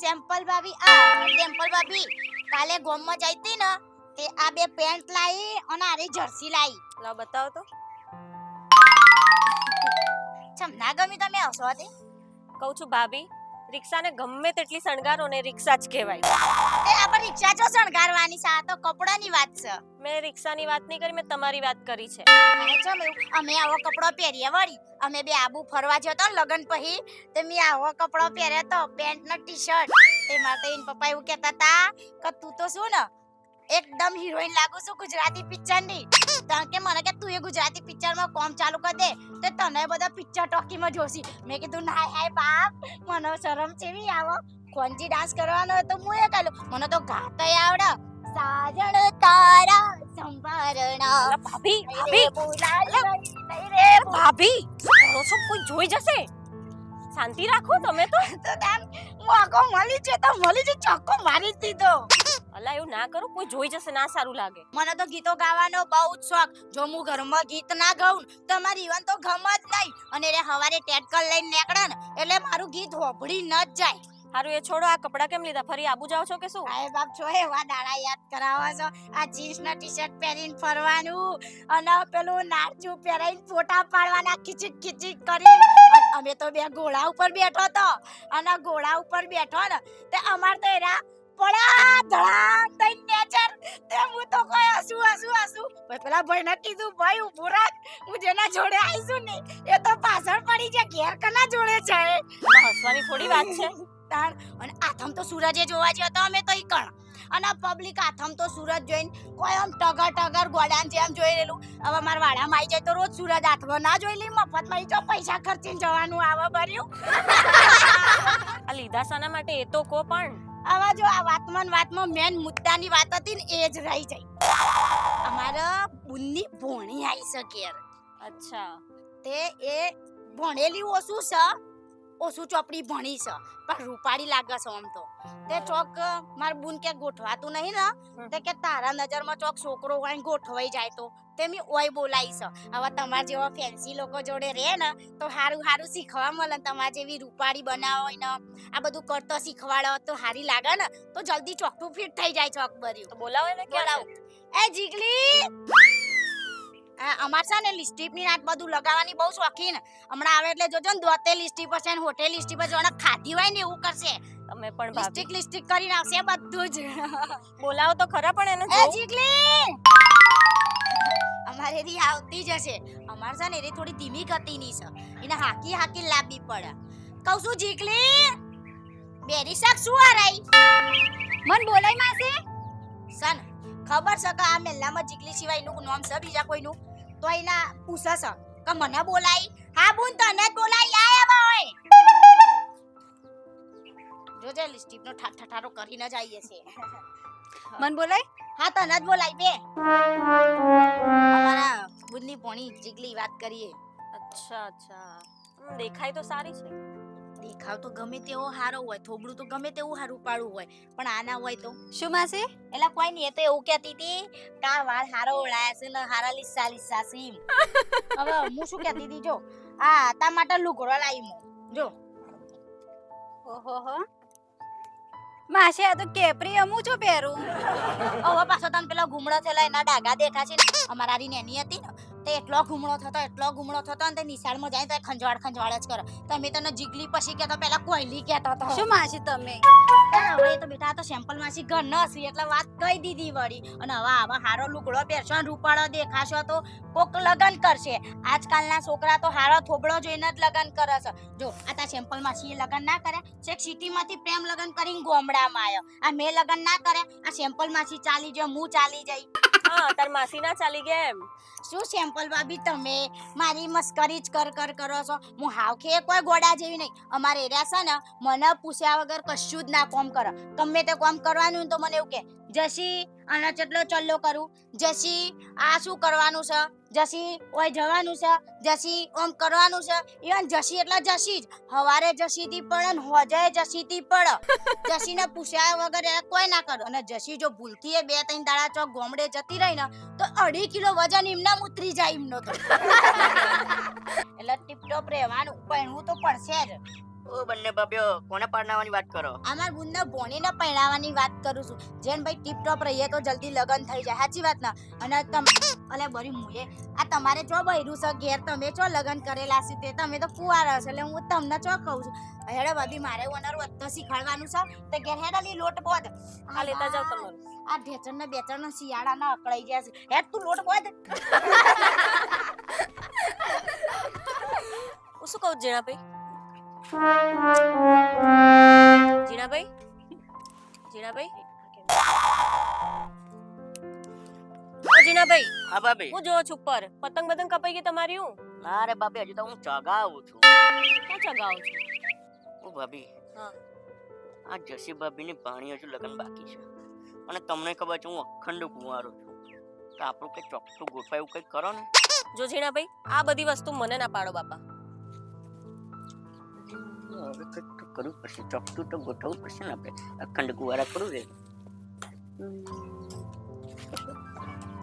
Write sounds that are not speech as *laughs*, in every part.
Sample ભાભી આ sample ભાભી કાલે ગોમમાં જઈ હતી ને તે આ બે પેન્ટ લાવી અને આરી જર્સી લાવી લો બતાવો તો. ચમ ના ગમી તમે હસો હતી કહું છું ભાભી રિક્ષાને ગમે તેટલી શણગારો ને રિક્ષા જ કહેવાય. તે આપણે રિક્ષા જો શણગારવાની છે આ તો કપડાની વાત છે. મેં રિક્ષાની વાત નહીં કરી મેં તમારી વાત કરી છે. મને છે એવું. અમે આવો કપડો પહેરીએ વળી. અમે બે આબુ ફરવા જતો તો લગન પછી. તે મેં આવો કપડો પહેર્યો તો પેન્ટ ને ટી શર્ટ તે મારે ઇન પપ્પા એવું કહેતા હતા કે તું તો શું ને એકદમ હિરોઈન લાગુ છું ગુજરાતી પિક્ચરની કારણ કે મને કે તું એ ગુજરાતી પિક્ચરમાં કોમ ચાલુ કર દે તો તને બધા પિક્ચર ટોકી માં જોશી. મેં કીધું ના હાય બાપ મને શરમ ચેવી આવો. કોંજી ડાન્સ કરવાનો હતો તો હું એ કરું મને તો ગાતા આવડે. સાજણ તારા સંભારણા. ભાભી ભાભી. રે ભાભી કરો કોઈ જોઈ જશે? શાંતિ રાખો તમે તો. તો તાન મોકો મળી છે તો મળી છે ચોક્કો મારી દીધો. અલા એવું ના કરો કોઈ જોઈ જશે ના સારું લાગે. મને તો ગીતો ગાવાનો બહુ જ શોખ. જો હું ઘરમાં ગીત ના ગાઉં તો મારી ઈવન તો ગમ જ નહીં. અને રે હવારે ટેટકલ લઈને નીકળે ને એટલે મારું ગીત હોભળી ન જ જાય. હારું એ છોડો આ કપડા કેમ લીધા? ફરી આબુ જાવ છો કે શું? આય બાપ છો એવા દાડા યાદ કરાવો છો. આ જીન્સ ના ટી શર્ટ પહેરીને ફરવાનું અને પેલું નારચું પહેરાઈને ફોટા પાડવાના ખીચીક ખીચીક કરી અમે તો બે ઘોડા ઉપર બેઠો તો. અને ઘોડા ઉપર બેઠો ને તે અમાર તો એરા પડા ધડા તઈ નેચર. તે હું તો કોઈ હસુ હસુ હસુ. ભાઈ પેલા ભાઈને કીધું ભાઈ ઊભું રાખ. હું જેના જોડે આવીશું ને એ તો પાછળ પડી જાય ઘેર કના જોડે છે હસવાની થોડી વાત છે. તાણ અને આથમ તો સૂરજે જોવા જ્યો તો અમે તો ઈ કણ. અને પબ્લિક આથમ તો સુરત જોઈને કોઈ આમ ટગર ટગર ગોડાન જેમ જોઈ રહેલું. હવે મારા વાડામાં આવી જાય તો રોજ સુરત આથમો ના જોઈ લે મફતમાં જો પૈસા ખર્ચીને જવાનું આવે ભર્યું. આ લીધા શાના માટે? એ તો કો પણ. આવા જો આ વાતમાં વાતમાં મેન મુદ્દાની વાત હતી ને એ જ રહી જાય. અમારા બુનની ભોણી આવી છે ઘેર. અચ્છા. તે એ ભણેલી ઓછું છે ઓછું ચોપડી ભણી છે. પણ રૂપાળી લાગે છે આમ તો. તે ચોક માર બુન કે ગોઠવાતું નહીં ને તે કે તારા નજરમાં ચોક છોકરો હોય ગોઠવાઈ જાય તો. તે મી ઓય બોલાઈ છે. હવે તમારા જેવા ફેન્સી લોકો જોડે રહે ને તો હારું હારું શીખવા મળે તમાર જેવી રૂપાળી બનાવો હોય ને આ બધું કરતો શીખવાડો તો હારી લાગે ને તો જલ્દી ચોકટું ફિટ થઈ જાય ચોક ભર્યું બોલાવો ને એ જીગલી! અમાર છે ને લિપસ્ટિકની નાટ બધું લગાવવાની બહુ શોખીન. હમણાં આવે એટલે જોજો ને દોતે લિપસ્ટિક હશે છે ને હોટે લિપસ્ટિક પર જોને ખાધી હોય ને એવું કરશે. તમે પણ ભાભી. લિસ્ટિક કરી કરીને આવશે બધું જ. *laughs* બોલાવો તો ખરા પણ એને એ અમારે રી આવતી જ હશે. અમાર છે ને એ થોડી ધીમી ગતિની છે. એને હાકી હાકી લાંબી પડે. કહું છું જીગલી બેરી શાક શું હરાઈ? મન બોલાય માસી. સન ખબર છે કે આ મેલ્લામાં જીગલી સિવાય એનું નામ છે બીજા કોઈનું? તો એના પૂછે છે. કે મને બોલાઈ હા બુન તને જ બોલાઈ આય હવે જોજે લિસ્ટીપનો નો ઠા ઠાઠારો કરીને જ આવીએ છે મન બોલાય? હા તને જ બોલાય બે. અમારા બુનની પોણી જીગલી વાત કરીએ. અચ્છા અચ્છા. દેખાય તો સારી છે. દેખાવ તો ગમે તેવો હારો હોય થોબડું તો ગમે તેવું હારું પાડું હોય પણ આના હોય તો? શું માસે? એલા કોઈ નહીં એ તો એવું કહેતી હતી કા વાળ હારો ઓળાયા છે ને હારા લીસા લીસા છે એમ. *laughs* હવે હું શું કહેતી હતી જો આ તા માટે લુગડો લાવી હું જો. ઓહો હો. માસે આ તો કેપરી અમુ છો પહેરું. *laughs* હવે પાછો તને પેલા ઘૂમડો થયેલા એના ડાગા દેખાશે અમારા રી નેની હતી ને તે એટલો ઘૂમડો થતો એટલો ઘૂમડો થતો ને તે નિશાળમાં જાય તો ખંજવાળ ખંજવાળ જ કરે. તમે તને જીગલી પછી કહેતો પેલા કોયલી કહેતો હતો શું માસી તમે? હવે તો બેટા આ તો સેમ્પલ માસી ઘર ન હસી એટલે વાત કહી દીધી વળી. અને હવે આવા હારો લુગડો પહેરશો ને રૂપાળો દેખાશો તો કોક લગન કરશે. આજકાલના છોકરા તો હારો થોબળો જોઈને જ લગન કરે છે. જો આ તા સેમ્પલ માસી એ લગન ના કરે. છેક સિટી માંથી પ્રેમ લગન કરીને ગોમડામાં આવ્યો આ મેં લગન ના કરે આ સેમ્પલમાંથી ચાલી જાય હું ચાલી જઈ. તાર માસી ના ચાલી ગયા એમ. શું સેમ્પલ ભાભી તમે? મારી મસ્કરી જ કર કર, કરો છો. હું હાવ ખે કોઈ ગોડા જેવી નહીં. અમારે એરિયા છે ને, મને પૂછ્યા વગર કશું જ ના કોમ કરો. ગમે તે કોમ કરવાનું તો મને એવું કે, જસી, આના ચટલો ચલ્લો કરું. જસી, આ શું કરવાનું છે? જસી ઓય જવાનું છે જસી ઓમ કરવાનું છે ઇવન જસી એટલે જસી જ. હવારે જસી થી પડે ને હોજે જસી થી પડે *laughs* જસીને પૂછ્યા વગર એ કોઈ ના કરે. અને જસી જો ભૂલથી એ બે ત્રણ દાડા ચોક ગોમડે જતી રહી ને તો અઢી કિલો વજન એમના ઉતરી જાય એમનો તો. *laughs* એટલે ટીપટોપ રહેવાનું પણ હું તો પડશે જ. ઓ બંને બાપ્યો કોને પરણાવવાની વાત કરો? અમાર બુનને ભોણીને પરણાવવાની વાત કરું છું. જેન ભાઈ ટીપ ટોપ રહીએ તો જલ્દી લગન થઈ જાય. સાચી વાત ના? અને તમ અલે બરી મુએ આ તમારે ચો બૈરું છે ઘેર? તમે ચો લગન કરેલા છે તે? તમે તો કુવારા છો એટલે હું તમને જો કહું છું. હેડે ભાભી મારે ઓનર વધતો શીખવાડવાનું છે. તો ઘેર હેડાલી લોટ બોધ. આ લેતા જાવ તમારું. આ ઢેચણ ને બેચણ ને શિયાળા ના અકળાઈ ગયા છે. હેડ તું લોટ બોધ. હું શું કહું જીણાભાઈ જીણાભાઈ? જીણાભાઈ? ઓ જીણાભાઈ હા ભાભી. હું જોઉં છું ઉપર. પતંગ બતંગ કપાઈ ગઈ તમારી હું? ના રે ભાભી હજુ તો હું ચગાવું છું. ક્યાં ચગાવું છું? ઓ ભાભી હા. આ જસી ભાભીની ભાણી હજુ લગન બાકી છે. અને તમને ખબર છે હું અખંડ કુંવારો છું. તો આપણું કંઈ ચોખ્ખું ગોઠવાયું કંઈક કરો ને? જો જીણાભાઈ આ બધી વસ્તુ મને ના પાડો બાપા. હવે કંઈક કરવું પડશે ચોખ્ખું તો ગોઠવવું પડશે ને આપણે અખંડ કુંવારા કરવું છે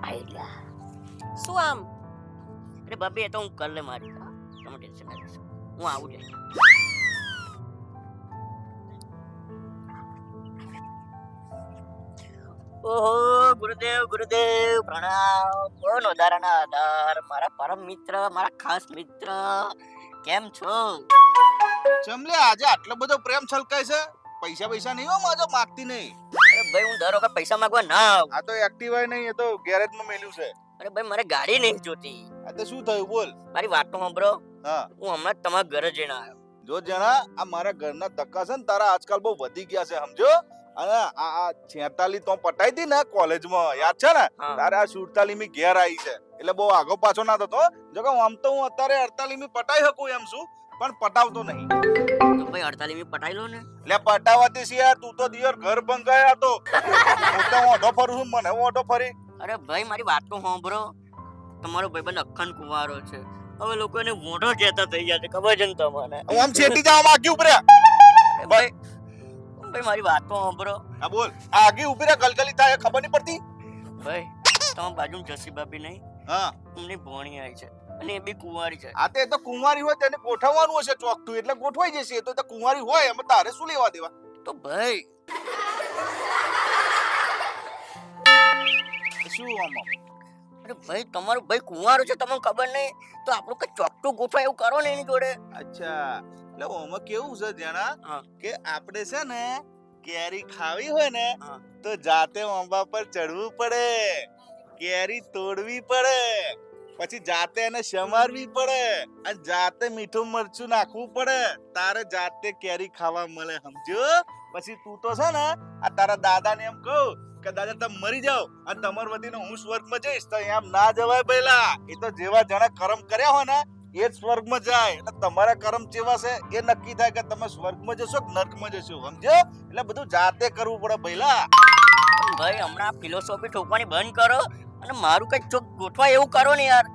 આયલા શું આમ? અરે એ તો હું કર મારી તમે ટેન્શન ના લેશો. હું આવું જાય ઓહો, ગુરુદેવ ગુરુદેવ, પ્રણામ. કોણ વધારાના આધાર? મારા પરમ મિત્ર, મારા ખાસ મિત્ર. કેમ છો? ચમલે આજે આટલો બધો પ્રેમ છલકાય છે? પૈસા પૈસા નહીં હો માજો માંગતી નહીં. અરે ભાઈ હું દર વખત પૈસા માંગવા ના આવું. આ તો એક્ટિવા નહીં એ તો ગેરેજમાં મેલ્યું છે. અરે ભાઈ મારે ગાડી નહીં જોતી. આ તો શું થયું બોલ. મારી વાત તો સાંભળો. હા. હું હમણાં તમારા ઘરે જઈને આવ્યો. જો જણા આ મારા ઘરના ધક્કા છે ને તારા આજકાલ બહુ વધી ગયા છે સમજો? અને આ આ છેતાલી તો પટાઈ હતી ને કોલેજમાં યાદ છે ને? તારે આ સુડતાલી મી ઘેર આવી છે. એટલે બહુ આગો પાછો ના થતો જો કે આમ તો હું અત્યારે અડતાલી મી પટાઈ શકું એમ છું પણ પટાવતો નહીં. તો ભાઈ અડતાલીસ પટાઈ લો ને? એટલે પટાવાતી છે યાર તું તો દિયર ઘર બંગાયા તો. હું તો ઓઢો ફરું છું મને ઓઢો ફરી. અરે ભાઈ મારી વાત તો સાંભળો. તમારો ભાઈબંધ અખંડ કુંવારો છે. હવે લોકો એને મોઢો કહેતા થઈ ગયા છે ખબર છે ને તમને? હું આમ છેટી જવા માંગ્યું ઉપર. ભાઈ ભાઈ મારી વાત તો સાંભળો. હા બોલ. આગી ઊભી રે કલકલી થાય ખબર નહીં પડતી? ભાઈ તમારા બાજુ જસી ભાભી નહીં? હા. એમની ભોણી આવી છે. અને એ બી કુંવારી છે. આ તે તો કુંવારી હોય તેને ગોઠવવાનું હશે ચોકઠું એટલે ગોઠવાઈ જશે તો તે કુંવારી હોય એમાં તારે શું લેવા દેવા? તો ભાઈ. શું આમાં? અરે ભાઈ તમારો ભાઈ કુંવારો છે તમને ખબર નહીં? તો આપણું કઈ ચોકટું ગોઠવાય એવું કરો ને એની જોડે. અચ્છા. એટલે ઓમાં કેવું છે જણા કે આપણે છે ને કેરી ખાવી હોય ને તો જાતે ઓંબા પર ચડવું પડે. કેરી તોડવી પડે. પછી જાતે એને સમારવી પડે અને જાતે મીઠું મરચું નાખવું પડે. તારે જાતે કેરી ખાવા મળે સમજો પછી તું તો છે ને, આ તારા દાદાને એમ કહું કે, દાદા, તમે મરી જાઓ અને તમાર વધીને હું સ્વર્ગમાં જઈશ. તો એમ ના જવાય પહેલા. એ તો જેવા જણા કર્મ કર્યા હોય ને, એ જ સ્વર્ગમાં જાય. અને તમારા કર્મ જેવા છે, એ નક્કી થાય કે તમે સ્વર્ગમાં જશો કે નર્કમાં જશો સમજો એટલે બધું જાતે કરવું પડે પહેલા. ભાઈ, હમણાં ફિલોસોફી ઠોકવાની બંધ કરો. અને મારું કઈ ચોક ગોઠવાય એવું કરો ને યાર.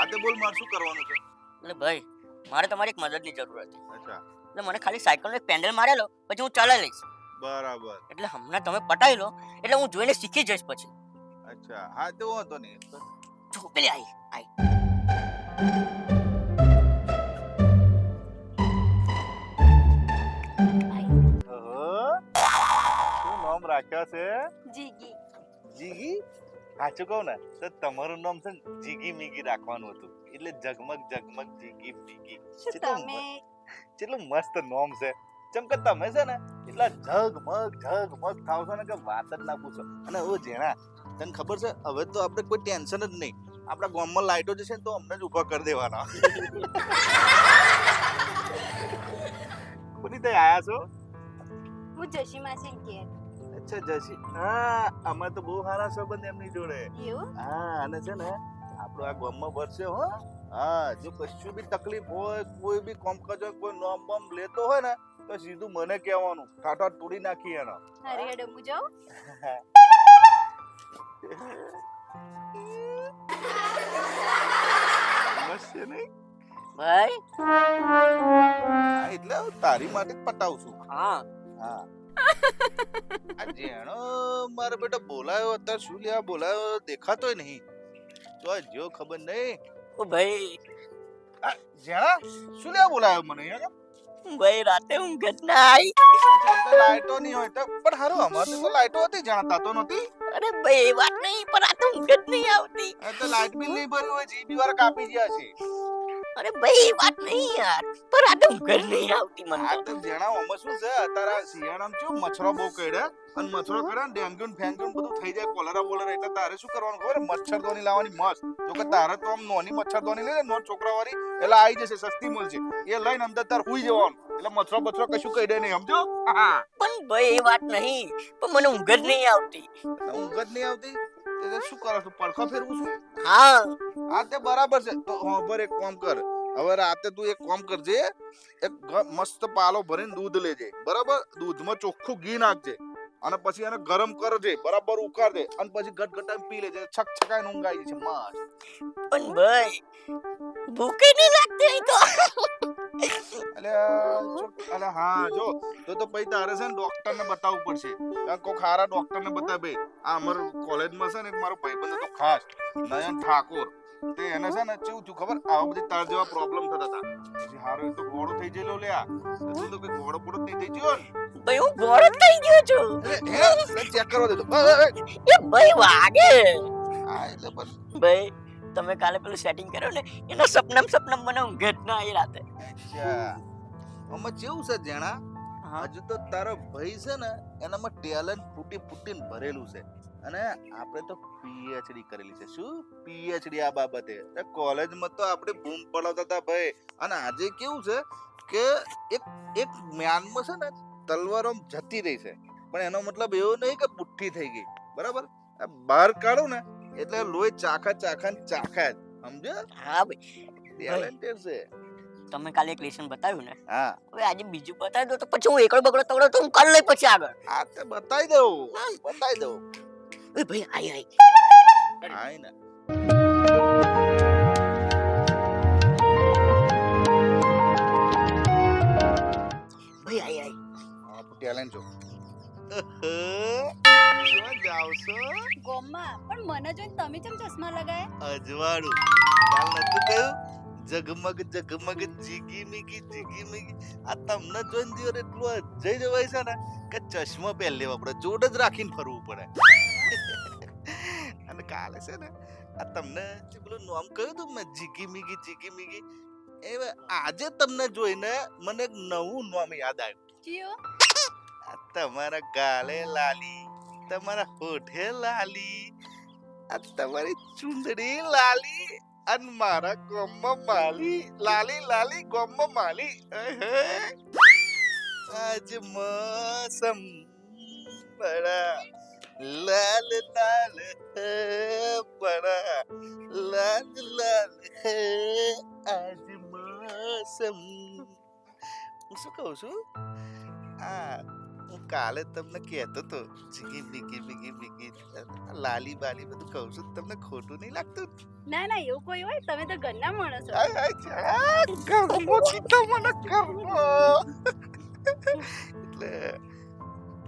આ તે બોલ માર શું કરવાનું છે? એટલે ભાઈ મારે તમારી એક મદદની જરૂર હતી. અચ્છા. એટલે મને ખાલી સાયકલનો એક પેન્ડલ મારેલો પછી હું ચલાવી લઈશ. બરાબર. એટલે હમણાં તમે પટાઈ લો એટલે હું જોઈને શીખી જઈશ પછી. અચ્છા હા તો વાંધો નહીં. જો પેલી આઈ આઈ. ઓહો, શું નામ રાખ્યા છે? જીગી. જીગી? સાચું કહું ને તો તમારું નામ છે ને જીગી મીગી રાખવાનું હતું. એટલે ઝગમગ ઝગમગ જીગી મીગી. તમે? કેટલું મસ્ત નામ છે. જેમ કે તમે છે ને એટલા ઝગમગ ઝગમગ થાવ છો ને કે વાત જ ના પૂછો. અને ઓ જેણા તને ખબર છે હવે તો આપણે કોઈ ટેન્શન જ નહીં. આપણા ગામમાં લાઈટો જશે ને તો અમને જ ઊભા કરી દેવાના. *laughs* કોની ત્યાં આયા છો? હું જશીમાં છે ઘેર. અચ્છા જશી હા અમે તો બહુ સારા સંબંધ એમની જોડે. એવું? હા અને છે ને આપણો આ ગામમાં ભરશે હો. હા જો કશું બી તકલીફ હોય કોઈ બી કોમકાજ હોય કોઈ નોમ બોમ લેતો હોય ને તો સીધું મને કહેવાનું. ઠાઠા તોડી નાખી એનો. અરે હેડો હું જાઉં? મસ્ત છે નહીં ભાઈ? એટલે હું તારી માટે જ પટાવું છું. હા. હા. આ જેણો મારા બેટો બોલાયો અત્યારે શું લેવા બોલાયો દેખાતોય નહીં. તો આ જો ખબર નહીં. ઓ ભાઈ. આ જેણા શું લેવા બોલાયો મને યાર ભાઈ રાતે ઊંઘ જ ના આવી લાઈટો નહીં હોય તો પણ હારું અમારે તો લાઈટો હતી જાણતા તો નહોતી. અરે ભાઈ એ વાત નહીં પણ રાતે ઊંઘ જ નહીં આવતી. તો લાઈટ બિલ નહીં ભર્યું હોય જીબી વાર કાપી ગયા છે. અરે ભાઈ વાત નહીં યાર. પર આ તો ઘર નહીં આવતી મને. આ તો જણાવો અમે શું છે? આ શિયાળામાં કેવું મચ્છરો બહુ કરડ્યા અને મચ્છરો કરડે ને ડેન્ગ્યુ ને ફેંગ્યુ ને બધું થઈ જાય કોલેરા બોલેરા એટલે તારે શું કરવાનું ખબર? મચ્છરદોની લાવવાની મસ્ત જો કે તારે તો આમ નોની મચ્છરદોની લઈ લે નો છોકરા વાળી એટલે આવી જશે સસ્તી મળશે. એ લઈને અંદર તાર હુઈ જવાનું. એટલે મચ્છરો બચ્છરો કશું કરડે નહીં સમજો? પણ ભાઈ એ વાત નહીં. પણ મને ઊંઘ જ નહીં આવતી. ઊંઘ જ નહીં આવતી? એટલે શું કરો છું? પડખો ફેરવું છું? હા. આ તે બરાબર છે. તો હોભર એક કામ કર. હવે રાતે તું એક કામ કરજે. એક મસ્ત પાલો ભરીને દૂધ લેજે. બરાબર? દૂધમાં ચોખ્ખું ઘી નાખજે. અને પછી એને ગરમ કરજે. બરાબર ઉકાળજે. અને પછી ગટગટાઈને પી લેજે. છક છકાઈ ઊંઘ આવી જશે માસ પણ ભાઈ ભૂખી નહીં લાગતી તો. એટલે અલે હા જો તો તો પછી તારે છે ને ડોક્ટર ને બતાવવું પડશે. કો ખારા ડોક્ટર ને બતાવે. આ અમાર કોલેજમાં છે ને એક મારો ભાઈબંધ હતો ખાસ નયન ઠાકોર. તે એને છે ને કેવું થયું ખબર? આવા બધી તાર જેવા પ્રોબ્લેમ થતા હતા. હારો એ તો ઘોડો થઈ ગયેલો લ્યા તો તું તો કઈ ઘોડો પોળો નહીં થઈ ગયો ને. ભાઈ હું ઘોડો થઈ ગયો છું. એ ચેક કરવા દેજો. એ, એ, એ. એ ભાઈ વાગે. હા એટલે બસ. ભાઈ તમે કાલે પેલું સેટિંગ કર્યું ને એનો સપનમ સપનમ મને ઊંઘ જ ના આવી રાતે. અચ્છા. આમાં જેવું છે જેણા હજુ તો તારો ભાઈ છે ને એનામાં ટેલેન્ટ ફૂટી ફૂટીને ભરેલું છે. અને આપણે તો પીએચડી કરેલી છે. શું? પીએચડી આ બાબતે. કોલેજમાં તો આપણે બૂમ પડાવતા હતા ભાઈ. અને આજે કેવું છે કે એક એક મ્યાનમાં છે ને તલવારો જતી રહી છે. પણ એનો મતલબ એવો નહીં કે બુઠ્ઠી થઈ ગઈ. બરાબર? બહાર કાઢું ને એટલે લોહી ચાખા ચાખા ને ચાખા સમજ્યો? હા ભાઈ. ટેલેન્ટેડ છે. તમે કાલે એક લેસન બતાવ્યું ને. હા. હવે આજે બીજું બતાવી દો તો પછી હું એકડો બગડો તગડો તો હું કરી લઈ પછી આગળ. આ તે બતાવી દઉં. બતાવી દઉં. એ ભાઈ આઈ આઈ આય ને. ભાઈ આઈ આઈ આ ટેલેન્ટ જો. ક્યાં ગોમમાં પણ મને જોઈને તમે કેમ ચશ્મા લગાય? અજવાળું. કાલ નતું કહ્યું જગમગ જગમગ જીગી મીગી જીગી મીગી. આ તમને જોઈને દિયો એટલું અજય જવાય છે ને કે ચશ્મા પહેર લેવા પડે જોડ જ રાખીને ફરવું પડે. અને કાલે છે ને આ તમને જે પેલું નામ કહ્યું તું મેં જીગી મીગી જીગી મીગી એ આજે તમને જોઈને મને એક નવું નામ યાદ આવ્યું. આ તમારા ગાલે લાલી તમારા હોઠે લાલી આ તમારી ચુંદડી લાલી. અને મારા ગોમમાં માલી લાલી લાલી ગોમમાં માલી અહે. આજ મોસમ બડા લાલ લાલ હે બડા લાલ લાલ હે આજ મોસમ હું શું કહું છું આ હું કાલે તમને કહેતો તો જીગી બીગી બીગી બીગી લાલી બાલી બધું કહું છું તમને ખોટું નહીં લાગતું? ના ના એવું કોઈ હોય? તમે તો ઘરના માણસ. છો કર્મો કીધો મને કર્મો એટલે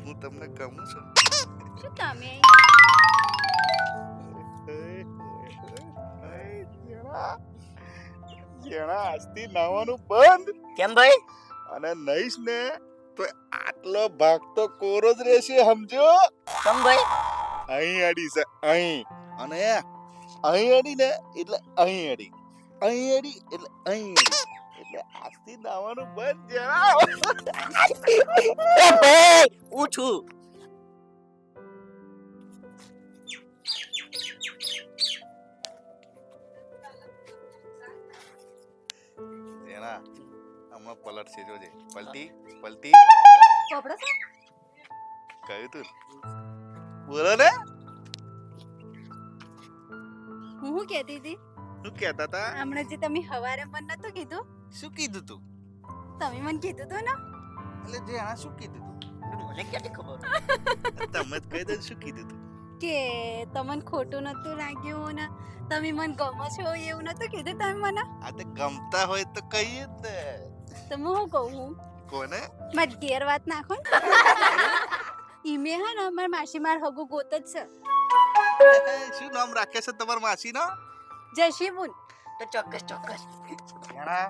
હું તમને કહું છું. શું તમે જેણા આજથી નાવાનું બંધ. કેમ ભાઈ? અને નહીશ ને તો આટલો ભાગ તો કોરો જ રહેશે સમજો? ભાઈ અહીં અડી છે અહીં. અને અહીં અડી ને એટલે અહીં અડી. અહીં અડી એટલે અહીં અડી. એટલે આજથી દાવાનું બંધ જરા. એ ભાઈ હું છું. જેના હમણાં પલટ છે જોજે. પલટી પલટી. કપડો છે? કહ્યું તું? બોલો ને. હું શું કહેતી હતી? શું કહેતા હતા? હમણાં જે તમે હવારે મન નતું કીધું? શું કીધું તું? તમે મને કીધું તું ને? એટલે જેણા શું કીધું મને ક્યાંથી ખબર? તમે જ કહી દો શું કીધું તું. કે તમને ખોટું નતું લાગ્યું ને? તમે મને ગમો છો એવું નતું કીધું તમે મને? આ તો ગમતા હોય તો કહીએ જ ને. તો હું કહું? હું કોને મત ઘેર વાત નાખો ને. *laughs* ઈમે હા ને મારી માસી માર હગુ ગોત જ છે. શું નામ રાખે છે તમાર માસી નો જશીબુન તો ચોક્કસ ચોક્કસ. જેણા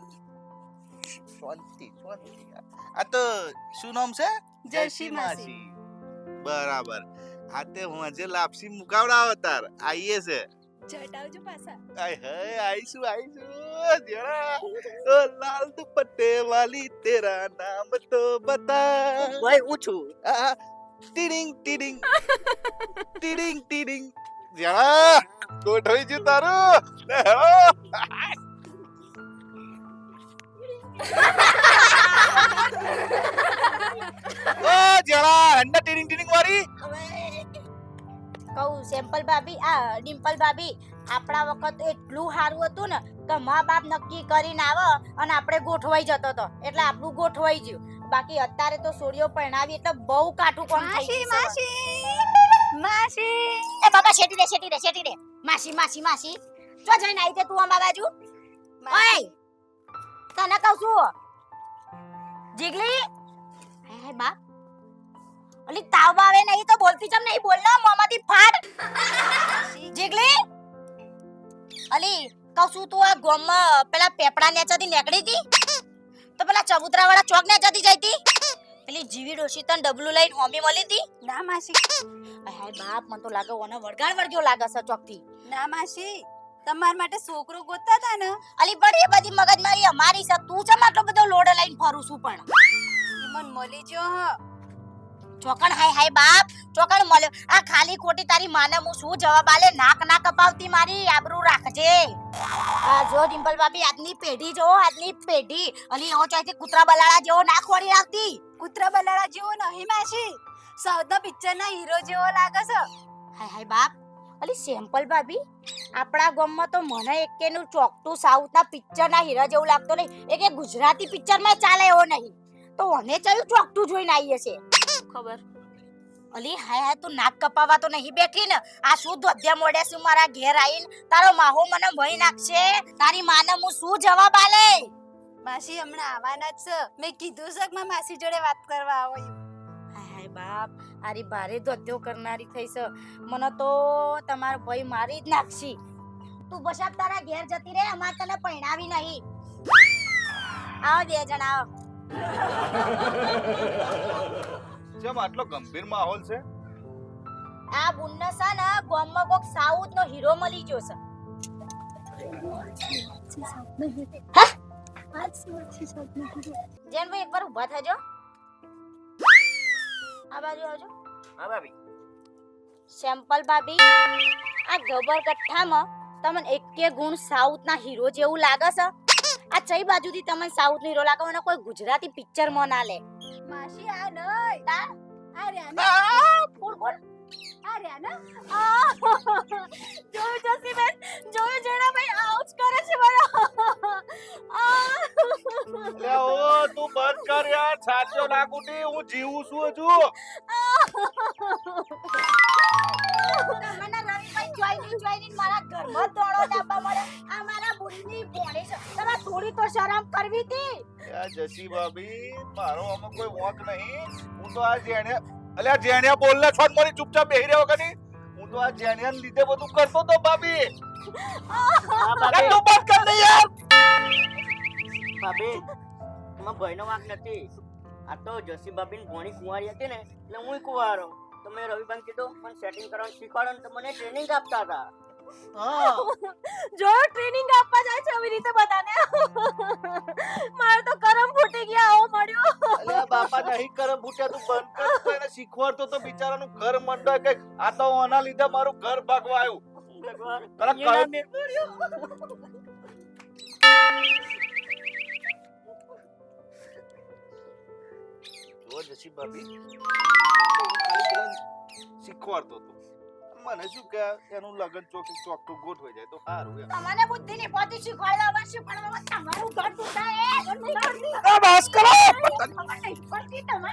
શાંતિ શાંતિ આ તો શું નામ છે? જયશ્રી માસી. બરાબર. આ તે હું આજે લાપસી મુકાવડાવો અવતાર આઈએ છે. ચટાવજો પાછા. આય હે આઈશું આઈશું. જરા ઓ લાલ દુપટ્ટે વાલી તેરા નામ તો બતા ભાઈ હું છું આ ટીડિંગ ટીડિંગ ટીડિંગ ટીડિંગ જરા ગોઠવી છું તારું લે હેલો. ઓ જરા હંડા ટીડિંગ ટીડિંગ વાળી કહું સેમ્પલ ભાભી આ ડિમ્પલ ભાભી આપણા વખત એટલું સારું હતું ને કે મા બાપ નક્કી કરીને આવે અને આપણે ગોઠવાઈ જતો હતો એટલે આપણું ગોઠવાઈ ગયું. બાકી અત્યારે તો સોડિયો પરણાવી એટલે બહુ કાઠું કોણ થઈ ગયું માસી માસી. એ બાબા શેટી દે શેટી દે શેટી દે. માસી માસી માસી. જો જઈને આવી દે તું અમાર બાજુ. ઓય! તને કહું છું. જીગલી? હે હે બા. ઓલી તાવ આવે નહીં તો બોલતી ચમ નહીં. બોલ ના મોંમાંથી ફાટ. જીગલી? અલી કહું છું તું આ ગોમમાં પેલા પેપડા નેચાથી નીકળી હતી? તો પેલા ચબુતરા વાળા ચોક નેચાથી જઈ હતી પેલી જીવી ડોશી તને ડબલું લઈને હોમી મળી હતી? ના માસી. હાય બાપ મને તો લાગે ઓને વળગાણ વળગ્યો લાગે છે ચોકથી. ના માસી. તમાર માટે છોકરો ગોતતા હતા ને. અલી પણ એ બધી મગજમારી અમારી છે. તું ચમ આટલો બધો લોડ લઈને ફરું છું પણ? મન મળી જો ચોકણ હાય હાય બાપ. ચોકણ મળ્યો. આ ખાલી ખોટી તારી માને હું શું જવાબ આલે? નાક ના કપાવતી મારી આબરૂ રાખજે. આ જો ડિમ્પલ ભાભી આજની પેઢી જો આજની પેઢી. અલી એવો ચાહતી કૂતરા બલાડા જેવો ના ખોરી આવતી. કૂતરા બલાડા જેવો નહીં માસી. સાઉથના પિક્ચરના હીરો જેવો લાગે છે. હાય હાય બાપ. અલી સેમ્પલ ભાભી આપણા ગામમાં તો મને એકેનું ચોકટું સાઉથના પિક્ચરના હીરા જેવું લાગતો નહીં. એક કે ગુજરાતી પિક્ચરમાં ચાલે એવો નહીં. તો મને ચાલ્યું ચોકટું જોઈને આવીએ છીએ? ખબર. અલી હાય હાય તું નાક કપાવા તો નહીં બેઠી ને? આ શું ધોધ્યા મોડે શું મારા ઘેર આવીને તારો માહો મને ભઈ નાખશે? તારી માને હું શું જવાબ આલે માસી હમણાં આવવાના જ છે. મેં કીધું છે કે માસી જોડે વાત કરવા આવો હાય હાય બાપ આરી ભારે ધોધ્યો કરનારી થઈ છે. મને તો તમારો ભાઈ મારી જ નાખશી. તું બસાક તારા ઘેર જતી રહે અમાર તને પૈણાવી નહીં. આવો બે જણા આવો. કેમ આટલો ગંભીર માહોલ છે? આ બુન્ના છે ને ગામમાં કોક સાઉથ નો હીરો મળી ગયો છે. જેનભાઈ એકવાર ઊભા થજો. આ બાજુ આવજો. હા ભાભી. સેમ્પલ ભાભી. આ ગબર કઠ્ઠામાં તમને એકે ગુણ સાઉથ ના હીરો જેવું લાગે છે. આ ચઈ બાજુથી તમને સાઉથ નો હીરો લાગે અને કોઈ ગુજરાતી પિક્ચરમાં ના લે. માસી આ નહીં તા? આ રહ્યા ને. આ, ફૂલ ફૂલ આ રહ્યા ને. જોયું જસીબેન જોયું જેના ભાઈ? આઉચ કરે છે મારો. લે ઓ તું બંધ કર યાર. સાચો ના કુટી હું જીવું છું હજુ. તમને રવિભાઈ જોઈની જોઈની મારા ઘરમાં દોડો ડાબા મળે. આ મારા છે. તમે થોડી તો શરમ કરવી હતી જસી ભાભી મારો આમાં કોઈ વોક નહીં. હું તો આ જેણે અલ્યા જેણ્યા બોલના છોડ મારી ચૂપચાપ બેહી રહ્યો કની હું તો આ જેણ્યાને લીધે બધું કરતો તો ભાભી. અરે તું બંધ કર દે યાર. ભાભી એમાં ભયનો વાંક નથી. આ તો જસી ભાભીની ભોણી કુંવારી હતી ને એટલે હું કુંવારો. તો મેં રવિભાઈ કીધું મને સેટિંગ કરવાનું શીખવાડો ને તો મને ટ્રેનિંગ આપતા હતા. *laughs* જોયું ટ્રેનિંગ આપવા જાય છે આવી રીતે બધાને. *laughs* મારે તો કરમ ફૂટી ગયા આવો મળ્યો. અલે બાપા નહીં કરમ ફૂટ્યા તું બંધ કર તો એને શીખવાડતો તો બિચારાનું ઘર મંડળ કે આ તો ઓના લીધે મારું ઘર ભાગવા આવ્યું. જો ભાભી શીખવાડતો હતો મને શું કે એનું લગન ચોખ્ખું ચોકટું ગોઠવાઈ જાય તો સારું એમ. બુદ્ધિ ની પોતી શીખવાડવા પડશે પણ તમારું ઘર તૂટાય એ બસ કરો. પડતી તમને